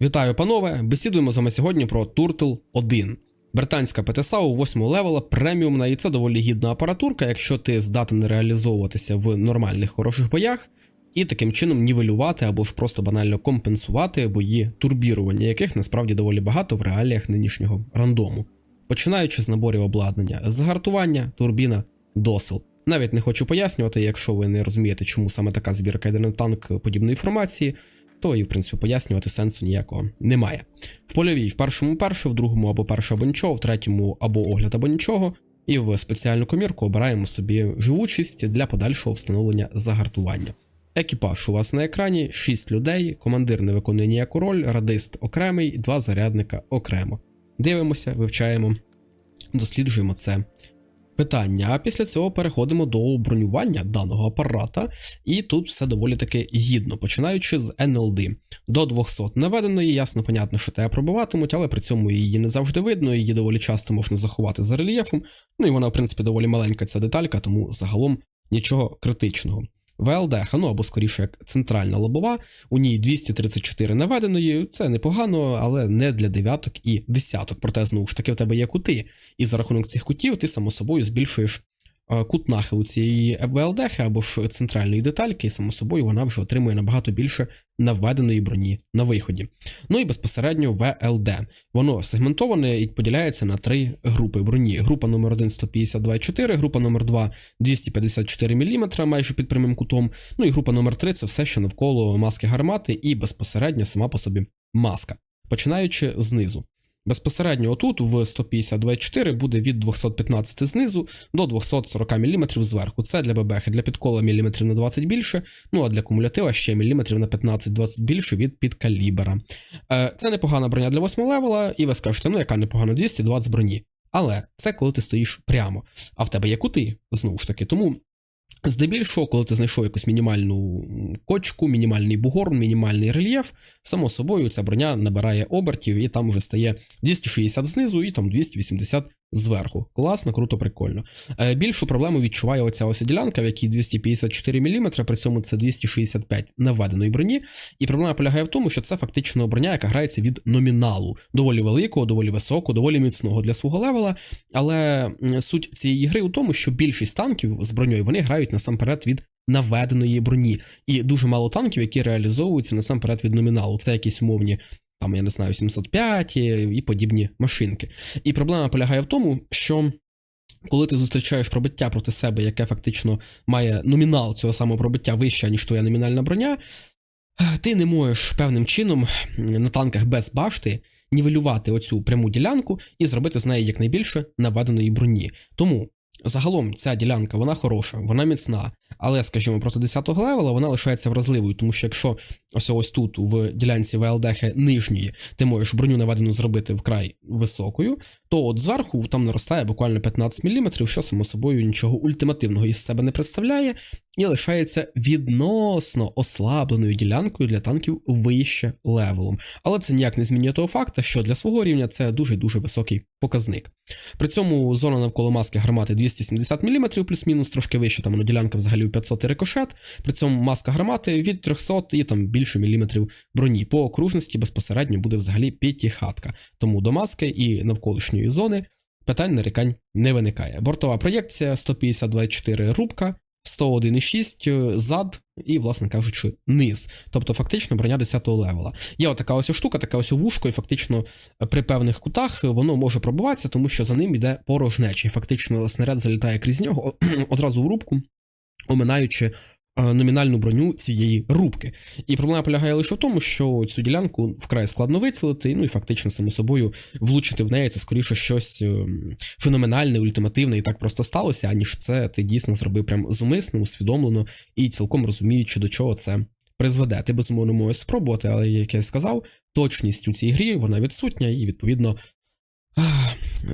Вітаю, панове! Бесідуємо з вами сьогодні про Turtle 1. Британська ПТСА у 8 левела преміумна, і це доволі гідна апаратурка, якщо ти здатен реалізовуватися в нормальних хороших боях, і таким чином нівелювати або ж просто банально компенсувати бої турбірування, яких насправді доволі багато в реаліях нинішнього рандому. Починаючи з наборів обладнання, загартування, турбіна, досил. Навіть не хочу пояснювати, якщо ви не розумієте, чому саме така збірка йде на танк подібної інформації, то і в принципі пояснювати сенсу ніякого немає. В польовій в першому перше, в другому або перше або нічого, в третьому або огляд або нічого, і в спеціальну комірку обираємо собі живучість для подальшого встановлення загартування. Екіпаж у вас на екрані 6 людей, командир не виконує ніяку роль, радист окремий, два зарядника окремо. Дивимося, вивчаємо, досліджуємо це питання. А після цього переходимо до бронювання даного апарата, і тут все доволі таки гідно, починаючи з NLD. До 200 наведеної, ясно, понятно, що тебе пробиватимуть, але при цьому її не завжди видно, її доволі часто можна заховати за рельєфом. Ну і вона, в принципі, доволі маленька ця деталька, тому загалом нічого критичного. ВЛДХ, ну або скоріше як центральна лобова, у ній 234 наведеної, це непогано, але не для дев'яток і десяток. Проте, знову ж таки, в тебе є кути, і за рахунок цих кутів ти само собою збільшуєш кут нахилу цієї ВЛДХ або ж центральної детальки, і само собою вона вже отримує набагато більше наведеної броні на виході. Ну і безпосередньо ВЛД. Воно сегментоване і поділяється на три групи броні. Група номер 1 152,4, група номер 2 254 мм, майже під прямим кутом. Ну і група номер 3 це все, що навколо маски гармати, і безпосередньо сама по собі маска. Починаючи знизу. Безпосередньо отут в 152,4 буде від 215 знизу до 240 мм зверху. Це для ББХ, для підкола міліметрів на 20 більше, ну а для кумулятива ще міліметрів на 15-20 більше від підкалібера. Е, Це непогана броня для 8 левела, і ви скажете, ну яка непогана 220 броні. Але це коли ти стоїш прямо, а в тебе є кути, знову ж таки. Тому Здебільшого, коли ти знайшов якусь мінімальну кочку, мінімальний бугор, мінімальний рельєф, само собою ця броня набирає обертів і там вже стає 260 знизу і там 280 зверху. Класно, круто, прикольно. Е, більшу проблему відчуває оця ось ділянка, в якій 254 мм, при цьому це 265 наведеної броні. І проблема полягає в тому, що це фактично броня, яка грається від номіналу, доволі великого, доволі високого, доволі міцного для свого левела. Але суть цієї гри у тому, що більшість танків з броньою вони грають насамперед від наведеної броні, і дуже мало танків, які реалізовуються насамперед від номіналу. Це якісь умовні. Там, я не знаю, 705 і подібні машинки. І проблема полягає в тому, що коли ти зустрічаєш пробиття проти себе, яке фактично має номінал цього самого пробиття вище, ніж твоя номінальна броня, ти не можеш певним чином на танках без башти нівелювати оцю пряму ділянку і зробити з неї якнайбільше наведеної броні. Тому загалом ця ділянка вона хороша, вона міцна, але, скажімо, проти 10-го левела вона лишається вразливою, тому що якщо ось ось тут в ділянці ВЛДХ нижньої ти можеш броню наведену зробити вкрай високою, то от зверху там наростає буквально 15 мм, що само собою нічого ультимативного із себе не представляє, і лишається відносно ослабленою ділянкою для танків вище левелом. Але це ніяк не змінює того факту, що для свого рівня це дуже дуже високий показник. При цьому зона навколо маски гармати 270 мм, плюс-мінус трошки вище, там ну, ділянка взагалі у 500 і рикошет. При цьому маска гармати від 300 і там більше міліметрів броні. По окружності безпосередньо буде взагалі п'ятихатка. Тому до маски і навколишньої зони питань нарікань не виникає. Бортова проєкція 150-24 рубка. 101,6 зад і, власне кажучи, низ. Тобто, фактично броня 10-го левела. Є отака ось штука, така ось вушко, і фактично при певних кутах воно може пробиватися, тому що за ним йде порожнеча. І фактично снаряд залітає крізь нього одразу в рубку, оминаючи е, номінальну броню цієї рубки. І проблема полягає лише в тому, що цю ділянку вкрай складно вицілити, ну і фактично, само собою, влучити в неї це скоріше щось ем, феноменальне, ультимативне, і так просто сталося, аніж це ти дійсно зробив прям зумисно, усвідомлено і цілком розуміючи, до чого це призведе. Ти безумовно можеш спробувати, але як я сказав, точність у цій грі вона відсутня, і відповідно.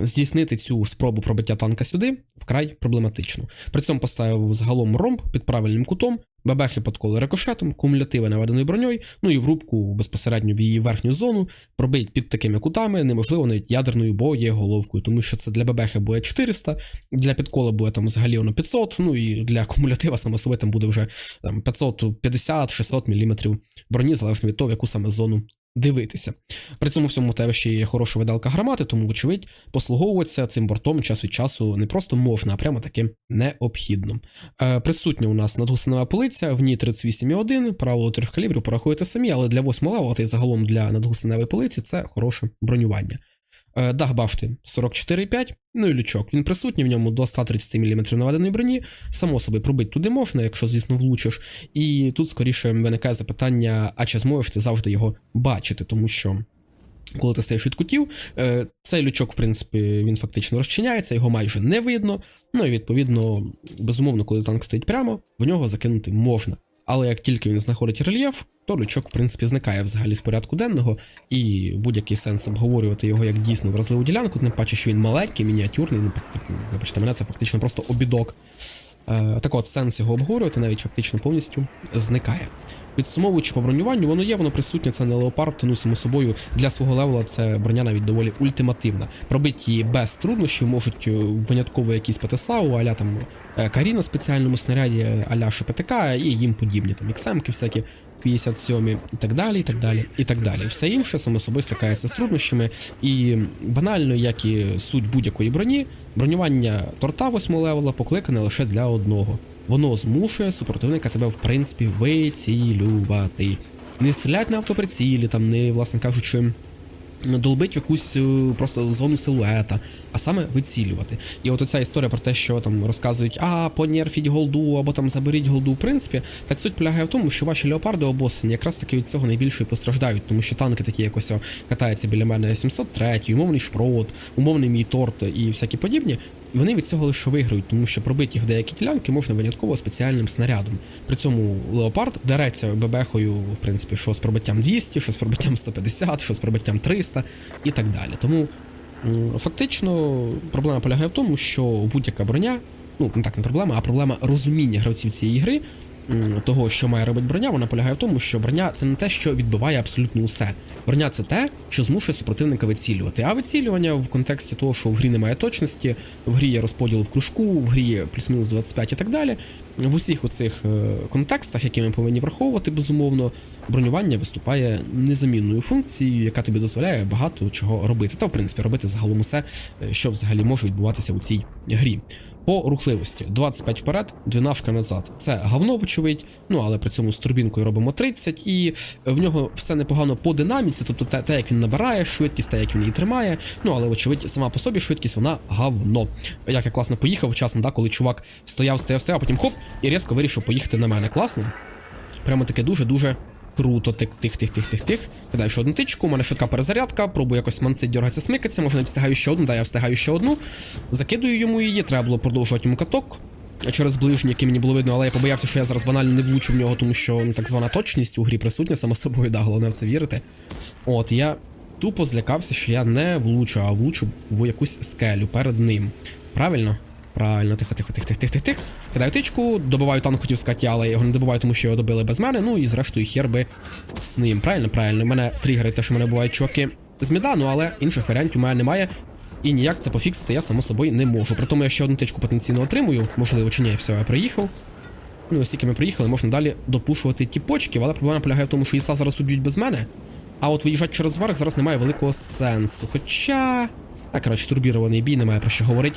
Здійснити цю спробу пробиття танка сюди вкрай проблематично. При цьому поставив загалом ромб під правильним кутом, бебехи подколи рикошетом, кумулятиви наведеною броньою, ну і в рубку безпосередньо в її верхню зону пробить під такими кутами, неможливо навіть ядерною боєголовкою, тому що це для бебехи буде 400, для підкола буде там взагалі воно 500, ну і для кумулятива само собою там буде вже там 550-600 мм броні, залежно від того, в яку саме зону дивитися. При цьому всьому в тебе ще є хороша видалка грамати, тому, вочевидь, послуговуватися цим бортом час від часу не просто можна, а прямо таки необхідно. Е, присутня у нас надгусинова полиця, в ній 38,1, правило трьох калібрів порахуєте самі, але для 8 лава, та й загалом для надгусиневої полиці це хороше бронювання. Е, Дах башти 44,5, ну і лючок. Він присутній в ньому до 130 мм наведеної броні. Само собі пробити туди можна, якщо, звісно, влучиш. І тут скоріше виникає запитання: а чи зможеш ти завжди його бачити, тому що. Коли ти стаєш від кутів, е, цей лючок, в принципі, він фактично розчиняється, його майже не видно. Ну і відповідно, безумовно, коли танк стоїть прямо, в нього закинути можна. Але як тільки він знаходить рельєф, то лючок, в принципі, зникає взагалі з порядку денного, і будь-який сенс обговорювати його як дійсно вразливу ділянку, тим паче, що він маленький, мініатюрний, ну, вибачте, мене це фактично просто обідок. Е, так от, сенс його обговорювати навіть фактично повністю зникає. Підсумовуючи по бронюванню, воно є, воно присутнє, це не леопард, ну само собою для свого левела це броня навіть доволі ультимативна. Пробити її без труднощів можуть е, винятково якісь ПТСАУ, аля там е, Карі на спеціальному снаряді, аля ШПТК і їм подібні, там XM-ки всякі. 57 і так далі, і так далі, і так далі. Все інше само собою стикається з труднощами, і банально, як і суть будь-якої броні, бронювання торта 8 левела покликане лише для одного. Воно змушує супротивника тебе, в принципі, вицілювати. Не стрілять на автоприцілі, там не, власне кажучи, долбить якусь е, просто зону силуета, а саме вицілювати. І от оця історія про те, що там розказують, а понерфіть голду або там заберіть голду, в принципі, так суть полягає в тому, що ваші леопарди обоссані якраз таки від цього найбільше і постраждають, тому що танки такі якось катаються біля мене 703, умовний шпрот, умовний мій торт і всякі подібні. Вони від цього лише виграють, тому що пробити їх деякі ділянки можна винятково спеціальним снарядом. При цьому леопард дереться бебехою, в принципі, що з пробиттям 200, що з пробиттям 150, що з пробиттям 300 і так далі. Тому фактично проблема полягає в тому, що будь-яка броня, ну не так не проблема, а проблема розуміння гравців цієї гри. Того, що має робити броня, вона полягає в тому, що броня це не те, що відбиває абсолютно усе. Броня це те, що змушує супротивника вицілювати. А вицілювання в контексті того, що в грі немає точності, в грі є розподіл в кружку, в грі є плюс-мінус 25 і так далі. В усіх оцих е, контекстах, які ми повинні враховувати, безумовно, бронювання виступає незамінною функцією, яка тобі дозволяє багато чого робити. Та, в принципі, робити загалом усе, е, що взагалі може відбуватися у цій грі. По рухливості 25 вперед, 12 назад. Це говно, вочевидь, ну але при цьому з турбінкою робимо 30, і в нього все непогано по динаміці, тобто те, те, як він набирає швидкість, те, як він її тримає. Ну але, вочевидь, сама по собі швидкість, вона говно. Як я класно поїхав вчасно, да, коли чувак стояв, стояв, стояв, потім хоп, і різко вирішив поїхати на мене. Класно. Прямо таке дуже-дуже Круто, тих, тих, тих, тих, тих, тих. Кидаю ще одну тичку, у мене швидка перезарядка, пробую якось манцить, дергатися, смикатися, може навіть встигаю ще одну, да, я встигаю ще одну. Закидую йому її, треба було продовжувати йому каток. Через ближній, який мені було видно, але я побоявся, що я зараз банально не влучу в нього, тому що ну, так звана точність у грі присутня, само собою, да, головне в це вірити. От, я тупо злякався, що я не влучу, а влучу в якусь скелю перед ним. Правильно? Правильно, тихо, тихо, тихо, тихо, тихо, тихо. тихо. Кидаю тичку, добиваю танк, сказати, але його не добиваю, тому що його добили без мене. Ну і зрештою хер би з ним. Правильно, правильно. Мене тригерить те, що мене бувають чоки з Мідану, але інших варіантів у мене немає. І ніяк це пофіксити я само собою не можу. При тому я ще одну тичку потенційно отримую. Можливо, чи ні, все, я приїхав. Ну, ось тільки ми приїхали, можна далі допушувати ті почки, але проблема полягає в тому, що Іса зараз уб'ють без мене. А от виїжджати через верх зараз немає великого сенсу. Хоча. А, коротше, турбірований бій, немає про що говорити.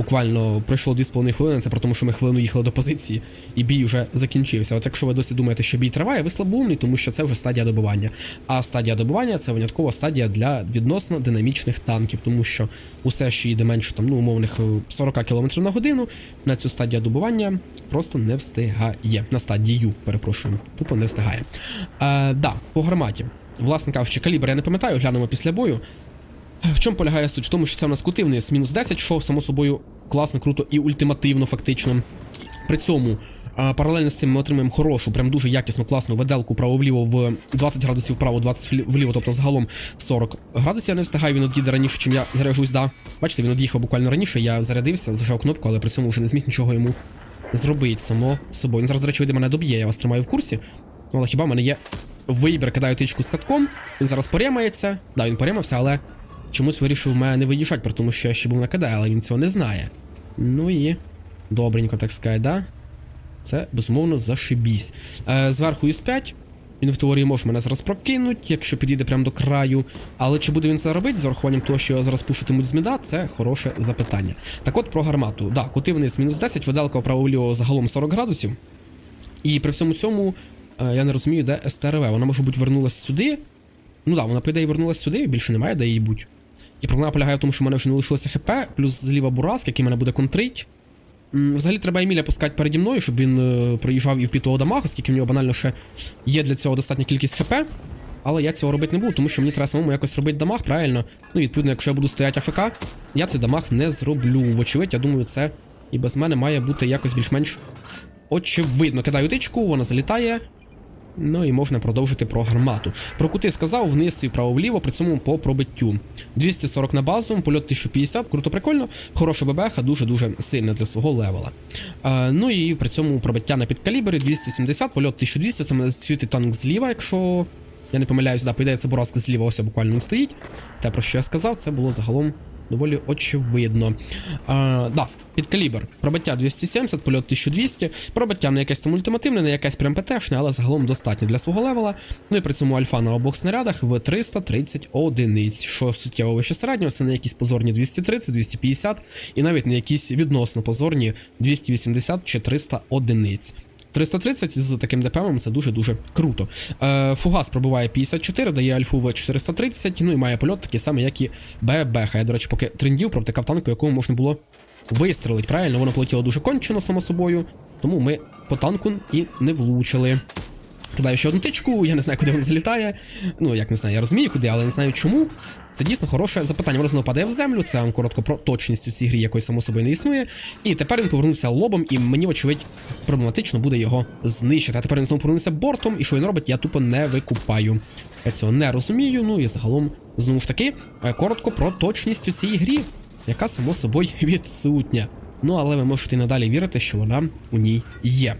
Буквально пройшло 2,5 хвилини, це про тому, що ми хвилину їхали до позиції, і бій вже закінчився. От якщо ви досі думаєте, що бій триває, ви слабоумні, тому що це вже стадія добивання. А стадія добивання це виняткова стадія для відносно динамічних танків, тому що усе, що їде менше там, ну, умовних е, 40 км на годину, на цю стадію добивання просто не встигає. На стадію, перепрошую, тупо не встигає. Е, да, по гарматі. Власне кажучи, калібр я не пам'ятаю, глянемо після бою. В чому полягає суть? В тому, що це в нас кутивний з мінус 10, що само собою класно, круто і ультимативно, фактично. При цьому паралельно з цим ми отримаємо хорошу, прям дуже якісну, класну веделку право-вліво в 20 градусів вправо, 20 вліво, тобто загалом 40 градусів. Я не встигаю, він од'їде раніше, чим я заряжусь, да. Бачите, він од'їхав буквально раніше, я зарядився, зажав кнопку, але при цьому вже не зміг нічого йому зробити само собою. Він зараз, до речі, мене доб'є, я вас тримаю в курсі. Але хіба в мене є вибір, кидаю тичку з катком, він зараз порямається. Да, він порямався, але чомусь вирішив мене не виїжджати, при тому що я ще був на КД, але він цього не знає. Ну і добренько, так сказати, да? Це безумовно зашибісь. Е, зверху із 5. Він в теорії може мене зараз прокинуть, якщо підійде прямо до краю. Але чи буде він це робити з урахуванням того, що його зараз пушитимуть з міда, це хороше запитання. Так от про гармату. Да, кути вниз мінус 10, виделка вправо-вліво загалом 40 градусів. І при всьому цьому е, я не розумію, де СТРВ. Вона, може бути, вернулася сюди. Ну да, вона, по ідеї, вернулася сюди, більше немає, де її будь. І проблема полягає в тому, що в мене вже не лишилося ХП, плюс зліва Бураск, який мене буде контрить. Взагалі треба Еміля пускати переді мною, щоб він е, проїжджав і в пітого дамагу, оскільки в нього банально ще є для цього достатня кількість ХП. Але я цього робити не буду, тому що мені треба самому якось робити дамаг, правильно? Ну, відповідно, якщо я буду стояти АФК, я цей дамаг не зроблю. Вочевидь, я думаю, це і без мене має бути якось більш-менш очевидно. Кидаю тичку, вона залітає. Ну і можна продовжити про гармату. Про кути сказав вниз і вправо-вліво, при цьому по пробиттю. 240 на базу, польот 1050, круто прикольно. Хороша ББХ, дуже-дуже сильна для свого левела. А, ну і при цьому пробиття на підкалібрі 270, польот 1200, це світить танк зліва, якщо я не помиляюсь, да, по ідеї це Буразк зліва, ось буквально він стоїть. Те, про що я сказав, це було загалом доволі очевидно. А, да, підкалібр. Пробиття 270, польот 1200, пробиття не якесь там ультимативне, не якесь прям ПТшне, але загалом достатньо для свого левела. Ну і при цьому альфа на обох снарядах в 330 одиниць, що суттєво вище середнього, це не якісь позорні 230, 250 і навіть не якісь відносно позорні 280 чи 300 одиниць. 330 з таким ДПМом це дуже-дуже круто. Е, Фугас пробиває 54, дає альфу в 430, ну і має польот такий самий, як і ББХ. Я, до речі, поки трендів провтикав танку, якому можна було вистрелити. Правильно, воно полетіло дуже кончено, само собою, тому ми по танку і не влучили. Кидаю ще одну тичку, я не знаю, куди вона залітає. Ну, як не знаю, я розумію, куди, але не знаю чому. Це дійсно хороше запитання. Воно знову падає в землю. Це вам коротко про точність у цій грі, якої само собою не існує. І тепер він повернувся лобом, і мені, вочевидь, проблематично буде його знищити. А тепер він знову повернувся бортом, і що він робить, я тупо не викупаю. Я цього не розумію. Ну і загалом, знову ж таки, е, коротко про точність у цій грі, яка само собою відсутня. Ну, але ви можете і надалі вірити, що вона у ній є.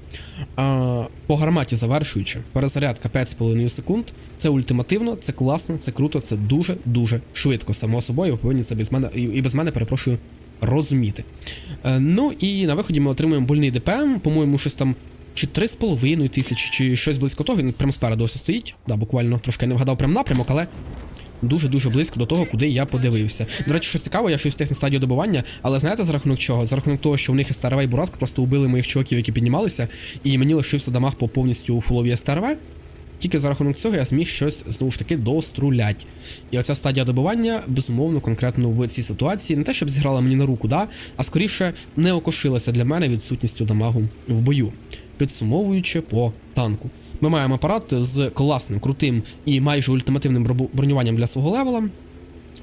А, по гарматі завершуючи, перезарядка 5,5 секунд. Це ультимативно, це класно, це круто, це дуже-дуже швидко. Само собою, ви повинні це без мене і без мене, перепрошую, розуміти. Е, ну і на виході ми отримуємо больний ДПМ, по-моєму, щось там. Чи 3,5 тисячі, чи щось близько того, він прямо спереду ось стоїть. Да, буквально трошки не вгадав прям напрямок, але дуже-дуже близько до того, куди я подивився. До речі, що цікаво, я щось встиг на стадію добування, але знаєте за рахунок чого? За рахунок того, що у них СТРВ і Бураск просто убили моїх чуваків, які піднімалися, і мені лишився дамаг по повністю фулові СТРВ. Тільки за рахунок цього я зміг щось знову ж таки дострулять. І оця стадія добивання, безумовно, конкретно в цій ситуації, не те, щоб зіграла мені на руку, да, а скоріше не окошилася для мене відсутністю дамагу в бою. Підсумовуючи по танку. Ми маємо апарат з класним, крутим і майже ультимативним бронюванням для свого левела.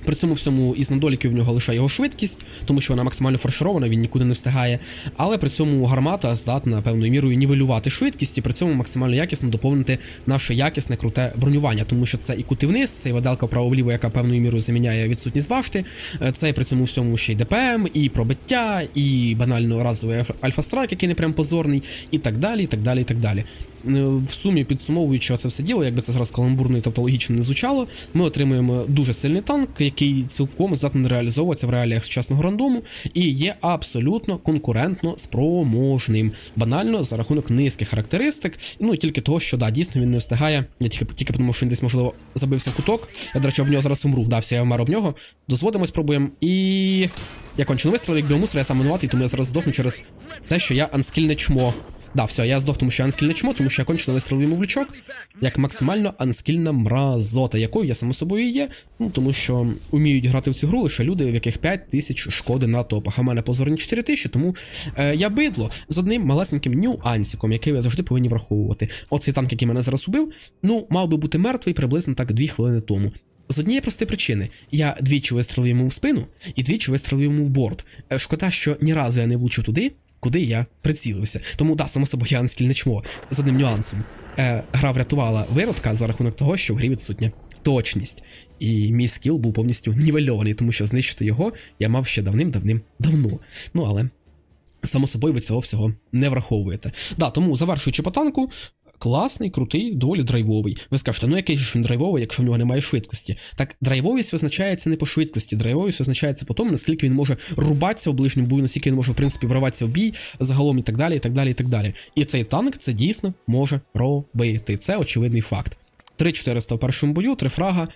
При цьому всьому із недоліків в нього лише його швидкість, тому що вона максимально фарширована, він нікуди не встигає. Але при цьому гармата здатна певною мірою нівелювати швидкість і при цьому максимально якісно доповнити наше якісне круте бронювання, тому що це і кути це і веделка вправо-вліво, яка певною мірою заміняє відсутність башти. е, Це і при цьому всьому ще й ДПМ, і пробиття, і банально разовий альфа-страйк, який не прям позорний, і так далі, і так далі, і так далі. Е, В сумі підсумовуючи це все діло, якби це зараз каламбурно і тавтологічно не звучало, ми отримуємо дуже сильний танк, який цілком здатний реалізовуватися в реаліях сучасного рандому і є абсолютно конкурентно спроможним. Банально за рахунок низьких характеристик, ну і тільки того, що да, дійсно він не встигає. Я тільки тільки подумав, що він десь можливо забився в куток. Я, до речі, об нього зараз умру. Да, все, я вмер об нього. Дозводимось, пробуємо. І. Я кончено вистрілив, як біомусор, я сам винуватий, тому я зараз здохну через те, що я анскільне чмо. Да, все, я здох, тому що анскільне чмо, тому що я кончено вистрілив йому в лючок, як максимально анскільна мразота, якою я само собою є. Ну тому що вміють грати в цю гру лише люди, в яких 5 тисяч шкоди на топах. А в мене позорні 4 тисячі, тому е, я бидло з одним малесеньким нюансиком, який ви завжди повинні враховувати. Оцей танк, який мене зараз убив, ну мав би бути мертвий приблизно так 2 хвилини тому. З однієї простої причини, я двічі вистрелив йому в спину і двічі вистрелив йому в борт. Е, Шкода, що ні разу я не влучив туди, куди я прицілився. Тому да, само собою я не чмо з одним нюансом. Е, гра врятувала виродка за рахунок того, що в грі відсутня точність. І мій скіл був повністю нівельований, тому що знищити його я мав ще давним-давним давно. Ну але. Само собою ви цього всього не враховуєте. Да, тому завершуючи по танку, класний, крутий, доволі драйвовий. Ви скажете, ну який ж він драйвовий, якщо в нього немає швидкості? Так, драйвовість визначається не по швидкості, драйвовість визначається по тому, наскільки він може рубатися в ближньому бою, наскільки він може, в принципі, вриватися в бій загалом і так далі, і так далі, і так далі. І цей танк це дійсно може робити. Це очевидний факт. 3400 в першому бою, 3 фрага,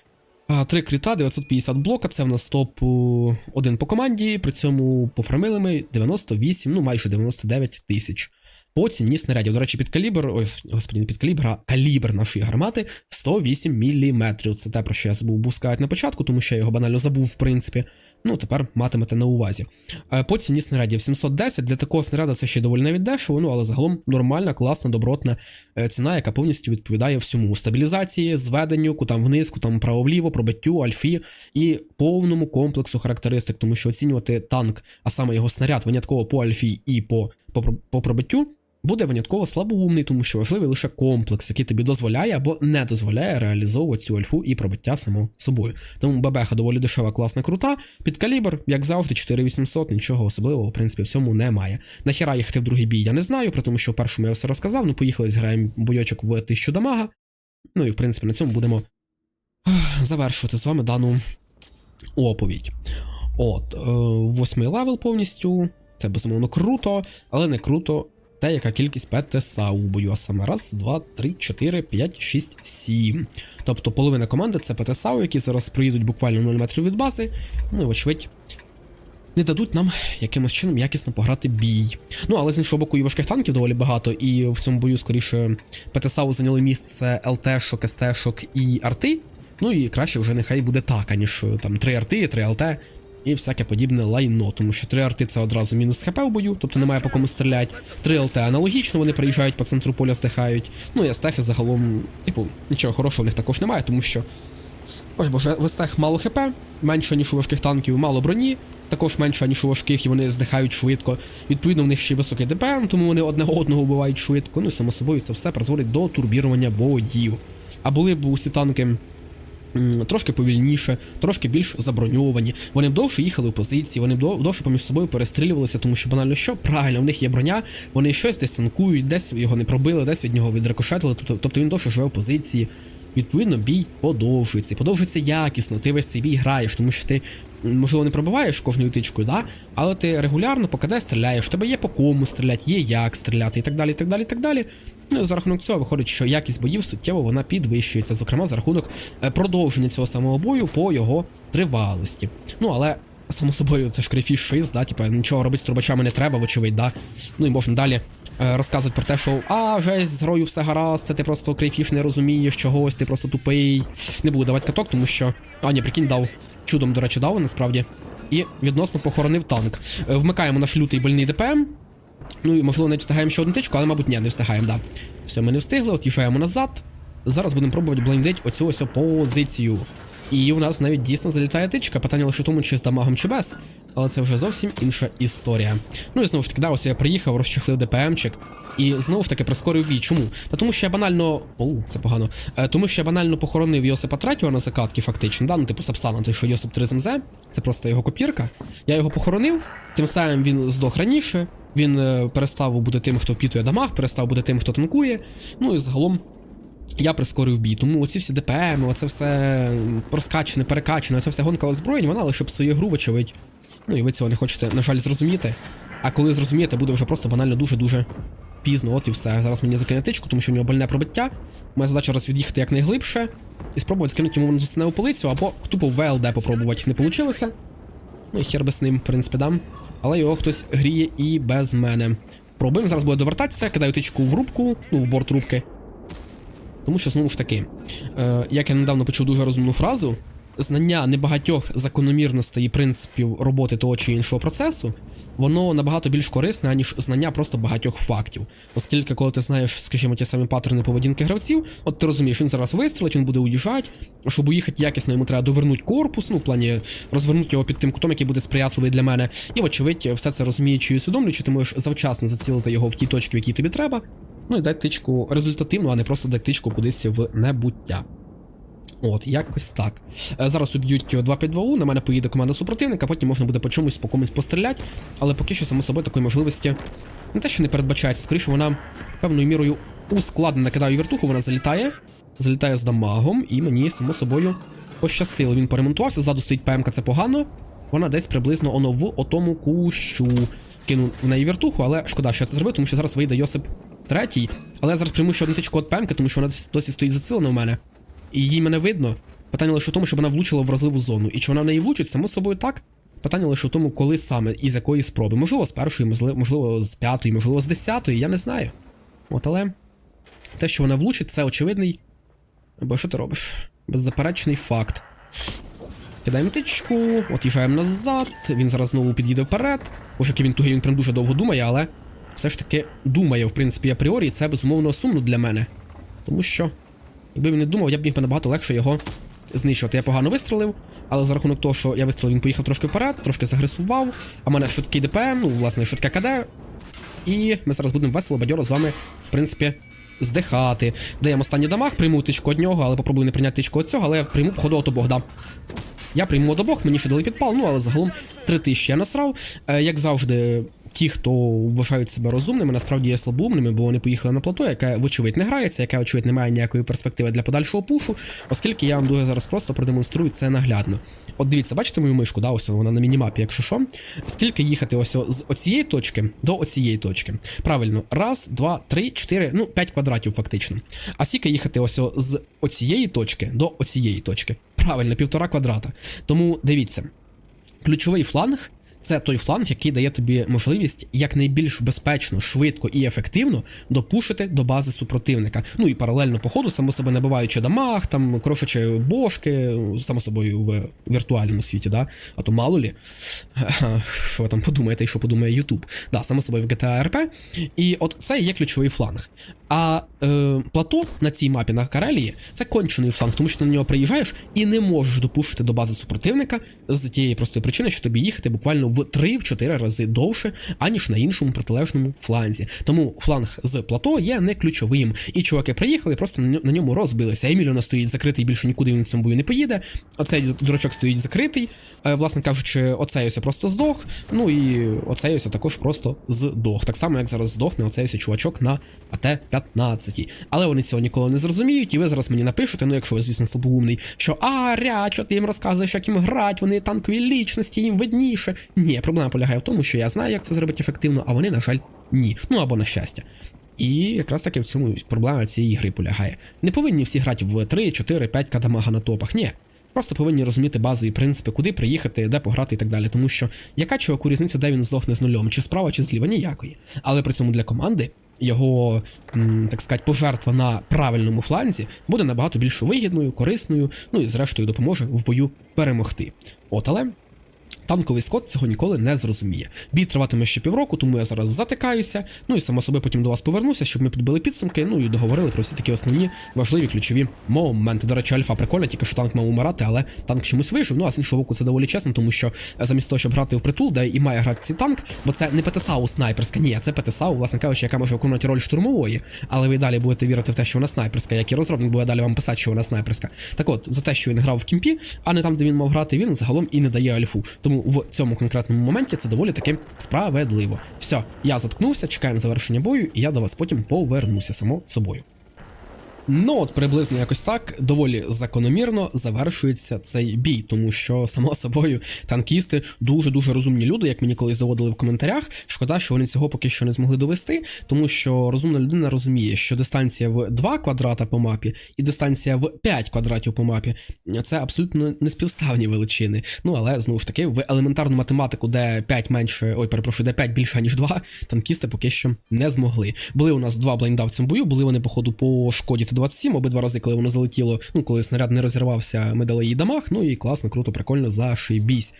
а, 3 кріта, 950 блока, це в нас топ о, один по команді, при цьому пофармили ми 98, ну майже 99 тисяч. По ціні снарядів. До речі, під калібр, ой, господі, не під калібр, а калібр нашої гармати 108 мм. Це те, про що я забув був сказати на початку, тому що я його банально забув, в принципі. Ну, тепер матимете на увазі. Е, По ціні снарядів 710. Для такого снаряда це ще доволі навіть дешево, ну але загалом нормальна, класна, добротна е, ціна, яка повністю відповідає всьому стабілізації, зведенню, кутам вниз, кутам право-вліво, пробиттю, альфі і повному комплексу характеристик, тому що оцінювати танк, а саме його снаряд, винятково по альфі і по, по, по пробиттю. Буде винятково слабоумний, тому що важливий лише комплекс, який тобі дозволяє або не дозволяє реалізовувати цю альфу і пробиття само собою. Тому бебеха доволі дешева, класна, крута. Під калібр, як завжди, 4800, нічого особливого, в принципі, в цьому немає. Нахіра їхати в другий бій, я не знаю, при тому, що в першому я все розказав. Ну, поїхали, зграємо бойочок в 1000 дамага. Ну і в принципі на цьому будемо завершувати з вами дану оповідь. От, е, восьмий левел повністю. Це безумовно круто, але не круто те, яка кількість ПТСА у бою, а саме раз, два, три, чотири, п'ять, шість, сім. Тобто половина команди це ПТСА, які зараз приїдуть буквально 0 метрів від бази. Ну і вочевидь. Не дадуть нам якимось чином якісно пограти бій. Ну, але з іншого боку, і важких танків доволі багато, і в цьому бою, скоріше, ПТСАУ зайняли місце ЛТ-шок, СТ-шок і арти. Ну і краще вже нехай буде так, аніж там 3 арти, 3 ЛТ і всяке подібне лайно, тому що 3 арти це одразу мінус хп в бою, тобто немає по кому стріляти. 3 ЛТ аналогічно, вони приїжджають по центру поля, здихають. Ну і астехи загалом, типу, нічого хорошого в них також немає, тому що. Ой боже, в астех мало хп, менше, ніж у важких танків, мало броні, також менше, ніж у важких, і вони здихають швидко. Відповідно, в них ще високий ДПМ, тому вони одне одного вбивають швидко. Ну і само собою це все призводить до турбірування боїв. А були б усі танки трошки повільніше, трошки більш заброньовані. Вони довше їхали в позиції, вони б довше поміж собою перестрілювалися, тому що банально що правильно, в них є броня, вони щось десь танкують, десь його не пробили, десь від нього відрикошетили, тобто, тобто він довше живе в позиції. Відповідно, бій подовжується, подовжується якісно. Ти весь цей бій граєш, тому що ти, можливо, не пробиваєш кожною тичкою, да? але ти регулярно по КД стріляєш, тебе є по кому стріляти, є як стріляти, і так далі, і так далі, і так далі. Ну і за рахунок цього виходить, що якість боїв суттєво вона підвищується, зокрема за рахунок е, продовження цього самого бою по його тривалості. Ну але. Само собою, це ж крейфіш 6, да, типа нічого робити з трубачами не треба, вочевидь, да. Ну і можна далі е, розказувати про те, що а, жесть, з грою все гаразд, це ти просто крейфіш не розумієш чогось, ти просто тупий. Не буду давати каток, тому що. А, ні, прикинь, дав. Чудом, до речі, дав насправді. І відносно похоронив танк. Е, Вмикаємо наш лютий больний ДПМ. Ну і можливо не встигаємо ще одну тичку, але, мабуть, ні, не встигаємо, да. Все, ми не встигли, от їжджаємо назад. Зараз будемо пробувати блайндити оцю ось позицію. І у нас навіть дійсно залітає тичка. Питання лише тому, чи з дамагом чи без. Але це вже зовсім інша історія. Ну і знову ж таки, да, ось я приїхав, розчехлив ДПМчик. І знову ж таки прискорив бій. Чому? Та тому що я банально. Оу, це погано. Е, тому що я банально похоронив Йосипа третього на закатки, фактично. Да? Ну, типу Сапсана, той, що Йосип 3 МЗ. Це просто його копірка. Я його похоронив, тим самим він здох раніше. Він е, перестав бути тим, хто впітує дамаг, перестав бути тим, хто танкує. Ну і загалом я прискорив бій. Тому оці всі ДПМ, оце все розкачане, перекачане, оце все гонка озброєнь, вона лише псує гру, вочевидь. Ну і ви цього не хочете, на жаль, зрозуміти. А коли зрозумієте, буде вже просто банально дуже-дуже пізно. От і все. Зараз мені закине тичку, тому що у нього больне пробиття. Моя задача зараз від'їхати якнайглибше і спробувати скинути йому на полицю, або тупо в ВЛД попробувати. Не вийшло. Ну і хер би з ним, в принципі, дам. Але його хтось гріє і без мене. Пробуємо, зараз буде довертатися, кидаю тичку в рубку, ну, в борт рубки. Тому що знову ж таки, е, як я недавно почув дуже розумну фразу, знання небагатьох закономірностей і принципів роботи того чи іншого процесу, воно набагато більш корисне, аніж знання просто багатьох фактів. Оскільки, коли ти знаєш, скажімо, ті самі паттерни поведінки гравців, от ти розумієш, він зараз вистрілить, він буде уїжджати, щоб уїхати якісно, йому треба довернути корпус, ну, в плані розвернути його під тим кутом, який буде сприятливий для мене. І, вочевидь, все це розуміючи і усвідомлюючи, ти можеш завчасно зацілити його в ті точки, в які тобі треба. Ну і дати тичку результативну, а не просто дати тичку кудись в небуття. От, якось так. Е, Зараз уб'ють 2 під 2 у на мене поїде команда супротивника, потім можна буде по чомусь по комусь постріляти, але поки що, само собою, такої можливості не те, що не передбачається, скоріше вона певною мірою ускладнено кидаю віртуху, вона залітає. Залітає з дамагом, і мені, само собою, пощастило. Він поремонтувався, ззаду стоїть ПМК, це погано. Вона десь приблизно оно в отому кущу. Кинув в неї віртуху, але шкода, що я це зробив, тому що зараз вийде Йосип третій. Але я зараз прийму ще одну тичку від ПМК, тому що вона досі- стоїть зацілена у мене. І їй мене видно. Питання лише в тому, щоб вона влучила в вразливу зону. І чи вона в неї влучить, само собою так. Питання лише в тому, коли саме і з якої спроби. Можливо, з першої, можливо, з п'ятої, можливо, з десятої, я не знаю. От, але те, що вона влучить, це очевидний. Бо що ти робиш? Беззаперечний факт. Кидаємо тичку, от їжджаємо назад. Він зараз знову під'їде вперед. Який він тугий, він прям дуже довго думає, але все ж таки думає, в принципі, апріорі, це безумовно сумно для мене. Тому що, якби він не думав, я б міг набагато легше його знищувати. Я погано вистрелив, але за рахунок того, що я вистрелив, він поїхав трошки вперед, трошки загресував. А в мене швидкий ДПМ, ну, власне, швидке КД. І ми зараз будемо весело, бадьоро з вами, в принципі, здихати. Даємо останній дамаг, прийму тичку від нього, але попробую не прийняти тичку від цього, але я прийму походу от обох, да. Я прийму обох, мені ще дали підпал, ну але загалом 3000 я насрав. Е, як завжди, ті, хто вважають себе розумними, насправді є слабоумними, бо вони поїхали на плато, яке, вочевидь, не грається, яке, очевидь, не має ніякої перспективи для подальшого пушу, оскільки я вам дуже зараз просто продемонструю це наглядно. От дивіться, бачите мою мишку, да, ось вона на мінімапі, якщо що. Скільки їхати ось з оцієї точки до оцієї точки? Правильно, раз, два, три, чотири, ну, п'ять квадратів фактично. А скільки їхати ось з оцієї точки до оцієї точки? Правильно, півтора квадрата. Тому дивіться, ключовий фланг. Це той фланг, який дає тобі можливість якнайбільш безпечно, швидко і ефективно допушити до бази супротивника. Ну і паралельно по ходу, само себе набиваючи дамаг, там крошачи бошки, само собою в віртуальному світі, да? А то мало лі, що ви там подумаєте і що подумає Ютуб. Да, само собою в GTA RP. І от це є ключовий фланг. А е, плато на цій мапі на Карелії це кончений фланг, тому що на нього приїжджаєш і не можеш допустити до бази супротивника з тієї простої причини, що тобі їхати буквально в 3-4 рази довше, аніж на іншому протилежному фланзі. Тому фланг з плато є не ключовим. І чуваки приїхали, просто на ньому розбилися. Еміліона стоїть закритий, більше нікуди він в цьому бою не поїде. Оцей дурачок стоїть закритий. Е, власне кажучи, оцей ось просто здох. Ну і оцей ось також просто здох. Так само, як зараз здохне оцей ось чувачок на АТ-15. Але вони цього ніколи не зрозуміють, і ви зараз мені напишете, ну якщо ви, звісно, слабоумний, що а, ря, що ти їм розказуєш, як їм грать, вони танкові лічності, їм видніше. Ні, проблема полягає в тому, що я знаю, як це зробити ефективно, а вони, на жаль, ні. Ну або на щастя. І якраз таки в цьому проблема цієї гри полягає. Не повинні всі грати в 3, 4, 5 кадамага на топах. Ні. Просто повинні розуміти базові принципи, куди приїхати, де пограти і так далі. Тому що яка чуваку різниця, де він здохне з нульом, чи справа, чи зліва, ніякої. Але при цьому для команди його, так сказати, пожертва на правильному фланзі буде набагато більш вигідною, корисною, ну і зрештою допоможе в бою перемогти. От але. Танковий скот цього ніколи не зрозуміє. Бій триватиме ще півроку, тому я зараз затикаюся. Ну і само собою потім до вас повернуся, щоб ми підбили підсумки. Ну і договорили про всі такі основні важливі ключові моменти. До речі, альфа прикольна, тільки що танк мав умирати, але танк чомусь вийшов. Ну а з іншого боку, це доволі чесно, тому що е, замість того, щоб грати в притул, де і має грати цей танк, бо це не ПТСАУ снайперська, ні, це ПТСАУ, власне кажучи, яка може виконувати роль штурмової, але ви далі будете вірити в те, що вона снайперська, як і розробник буде далі вам писати, що вона снайперська. Так от, за те, що він грав в кімпі, а не там, де він мав грати, він загалом і не дає альфу. Тому в цьому конкретному моменті це доволі таки справедливо. Все, я заткнувся, чекаємо завершення бою, і я до вас потім повернуся само собою. Ну, от приблизно якось так доволі закономірно завершується цей бій, тому що само собою танкісти дуже дуже розумні люди, як мені колись заводили в коментарях. Шкода, що вони цього поки що не змогли довести, тому що розумна людина розуміє, що дистанція в 2 квадрата по мапі і дистанція в 5 квадратів по мапі це абсолютно неспівставні величини. Ну але знову ж таки, в елементарну математику, де 5 менше, ой, перепрошую, де 5 більше ніж 2, танкісти поки що не змогли. Були у нас два блайнда в цьому бою, були вони, походу, по шкоді Т-27, обидва рази, коли воно залетіло, ну коли снаряд не розірвався, ми дали їй дамаг, ну і класно, круто, прикольно, зашибісь.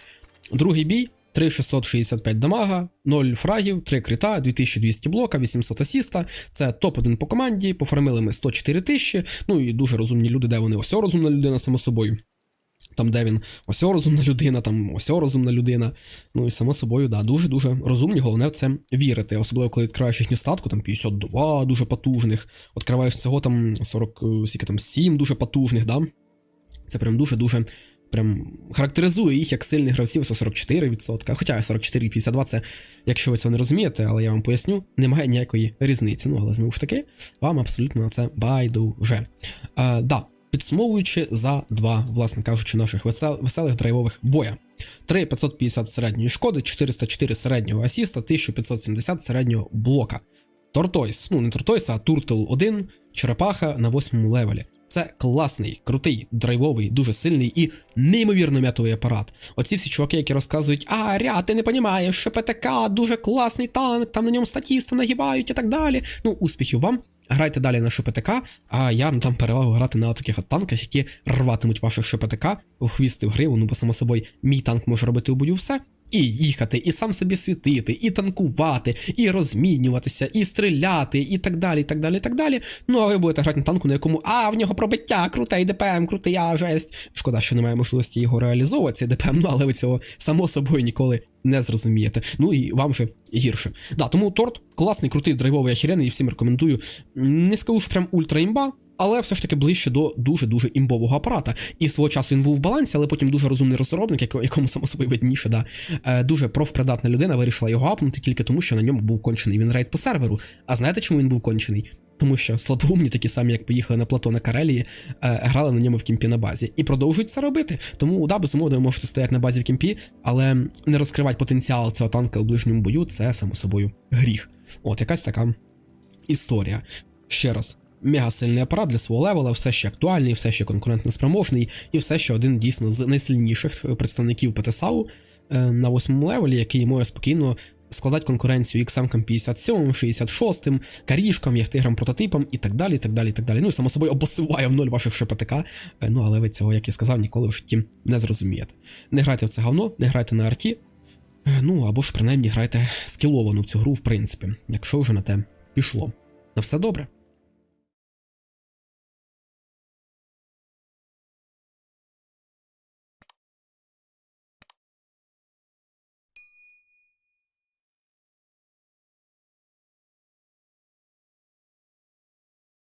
Другий бій. 3665 дамага, 0 фрагів, 3 крита, 2200 блока, 800 асіста. Це топ-1 по команді. Пофармили ми 104 тисячі. Ну і дуже розумні люди, де вони ось розумна людина, само собою. Там, де він ось розумна людина, там ось розумна людина. Ну і само собою, да, дуже-дуже розумні. Головне в це вірити. Особливо, коли відкриваєш їхню статку, там 52 дуже потужних, відкриваєш всього там 40, е, скільки там 7 дуже потужних, да. Це прям дуже-дуже прям характеризує їх як сильних гравців, це 44%. Хоча 44,52 це, якщо ви цього не розумієте, але я вам поясню, немає ніякої різниці. Ну, але знову ж таки, вам абсолютно на це байдуже. Е, да, підсумовуючи за два, власне кажучи, наших весел, веселих драйвових боя. 3550 середньої шкоди, 404 середнього асіста, 1570 середнього блока. Тортойс, ну не Тортойс, а Туртл 1, черепаха на восьмому левелі. Це класний, крутий, драйвовий, дуже сильний і неймовірно м'ятовий апарат. Оці всі чуваки, які розказують, а ря, ти не понімаєш, що ПТК дуже класний танк, там на ньому статісти нагибають і так далі. Ну, успіхів вам. Грайте далі на ШПТК, а я дам перевагу грати на таких танках, які рватимуть ваших ШПТК у хвісти в гриву, ну бо само собою мій танк може робити у бою все. І їхати, і сам собі світити, і танкувати, і розмінюватися, і стріляти, і так далі, і так далі, і так далі. Ну а ви будете грати на танку, на якому а в нього пробиття, крутий ДПМ, крутий а, жесть. Шкода, що немає можливості його реалізовувати, цей ДПМ, ну але ви цього само собою ніколи не зрозумієте. Ну і вам же гірше. Да, тому торт класний, крутий, драйвовий, ахірений, і всім рекомендую. Не скажу, що прям ультра імба. Але все ж таки ближче до дуже-дуже імбового апарата. І свого часу він був в балансі, але потім дуже розумний розробник, якому само собою видніше, да, е, дуже профпридатна людина вирішила його апнути тільки тому, що на ньому був кончений вінрейт по серверу. А знаєте, чому він був кончений? Тому що слабоумні, такі самі, як поїхали на плато на Карелії, е, грали на ньому в кімпі на базі і продовжують це робити. Тому да, безумовно, ви можете стояти на базі в кімпі, але не розкривати потенціал цього танка у ближньому бою це само собою гріх. От якась така історія. Ще раз. Мега сильний апарат для свого левела, все ще актуальний, все ще конкурентно спроможний, і все ще один дійсно з найсильніших представників ПТСАУ е, на восьмому левелі, який може спокійно складати конкуренцію XM 57, 66, карішкам, яхтиграм, прототипам і так далі. і так далі, так далі. Ну і само собою обосиває в ноль ваших ШПТК. Е, Ну але ви цього, як я сказав, ніколи в житті не зрозумієте. Не грайте в це говно, не грайте на арті. е, Ну або ж принаймні грайте скіловану в цю гру, в принципі, якщо вже на те пішло. На все добре.